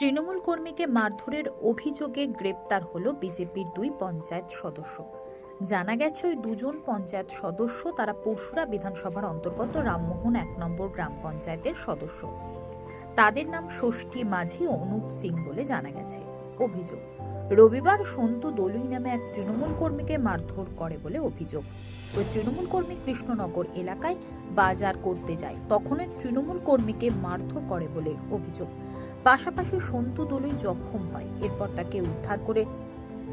তৃণমূল কর্মীকে মারধরের অভিযোগে গ্রেপ্তার হল বিজেপির দুই পঞ্চায়েত সদস্য। জানা গেছে, ওই দুজন পঞ্চায়েত সদস্য তারা পরশুরা বিধানসভার অন্তর্গত রামমোহন এক নম্বর গ্রাম পঞ্চায়েতের সদস্য। তাদের নাম ষষ্ঠী মাঝি অনুপ সিং বলে জানা গেছে। অভিযোগ, রবিবার সন্তু দলুই নামে এক তৃণমূল কর্মীকে মারধর করে বলে অভিযোগ। ওই তৃণমূল কর্মী কৃষ্ণনগর এলাকায় বাজার করতে যায় তখন তৃণমূল কর্মীকে মারধর করে বলে অভিযোগ। পাশাপাশি সন্তু দলুই জখম হয়। এরপর তাকে উদ্ধার করে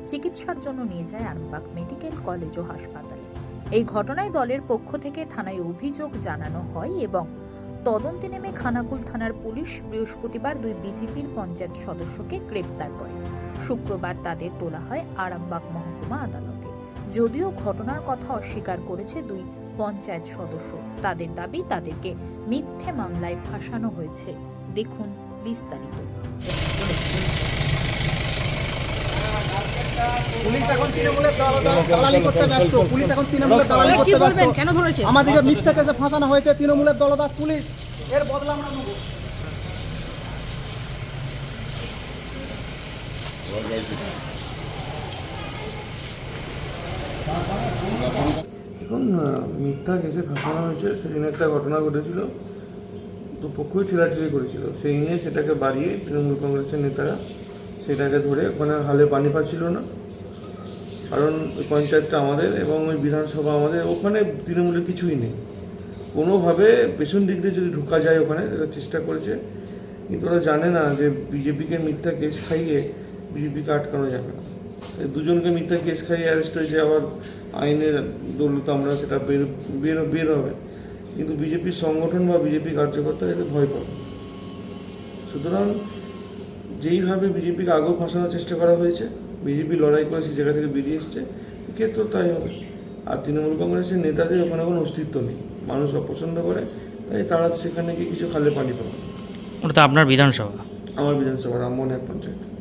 চিকিৎসার জন্য নিয়ে যায় আরামবাগ মেডিকেল কলেজ ও হাসপাতালে। এই ঘটনায় দলের পক্ষ থেকে থানায় অভিযোগ জানানো হয় এবং তদন্তে নেমে খানাকুল থানার পুলিশ বৃহস্পতিবার দুই বিজেপির পঞ্চায়েত সদস্যকে গ্রেপ্তার করে। শুক্রবার তাদের তোলা হয় আরামবাগ মহকুমা আদালতে। যদিও ঘটনার কথা অস্বীকার করেছে দুই পঞ্চায়েত সদস্য। তাদের দাবি, তাদেরকে মিথ্যে মামলায় ফাঁসানো হয়েছে। দেখুন বিস্তারিত। পুলিশ এখন তৃণমূলের দল- দল- দালালি করতে ব্যস্ত পুলিশ এখন তৃণমূলের দালালি কি করতে ব্যস্ত। বলবেন কেন ধরেছে আমাদেরকে মিথ্যা কেসে ফাঁসানো হয়েছে তৃণমূলের দলদাস পুলিশ। এর বদলা আমরা নেব। এখন মিথ্যা কেসে ফাঁসানো হয়েছে। সেদিন একটা ঘটনা ঘটেছিল। দুপক্ষই ঠেলাঠেলি করেছিল। সেই নিয়ে সেটাকে বাড়িয়ে তৃণমূল কংগ্রেসের নেতারা সেটাকে ধরে ওখানে হালে পানি পাচ্ছিল না। কারণ ওই পঞ্চায়েতটা আমাদের এবং ওই বিধানসভা আমাদের, ওখানে তৃণমূলের কিছুই নেই। কোনোভাবে পেছন দিক দিয়ে যদি ঢোকা যায় ওখানে চেষ্টা করেছে। কিন্তু ওরা জানে না যে বিজেপিকে মিথ্যা কেস খাইয়ে বিজেপিকে আটকানো যাবে না। দুজনকে মিথ্যা কেস খাইয়ে অ্যারেস্ট হয়েছে, আবার আইনের দৌলত আমরা সেটা বের বের বের হবে। কিন্তু বিজেপির সংগঠন বা বিজেপি কার্যকর্তা এতে ভয় পাবে সুতরাং যেইভাবে বিজেপিকে আগেও ফাঁসানোর চেষ্টা করা হয়েছে বিজেপি লড়াই করে সেই জায়গা থেকে বেরিয়ে এসছে ক্ষেত্রেও তাই হবে। আর তৃণমূল কংগ্রেসের নেতাদের ওখানে কোনো অস্তিত্ব নেই। মানুষ অপছন্দ করে তাই তারা সেখানে গিয়ে কিছু খালে পানি পাবে। ওটা তো আপনার বিধানসভা। আমার বিধানসভা রামমোহন এক পঞ্চায়েত।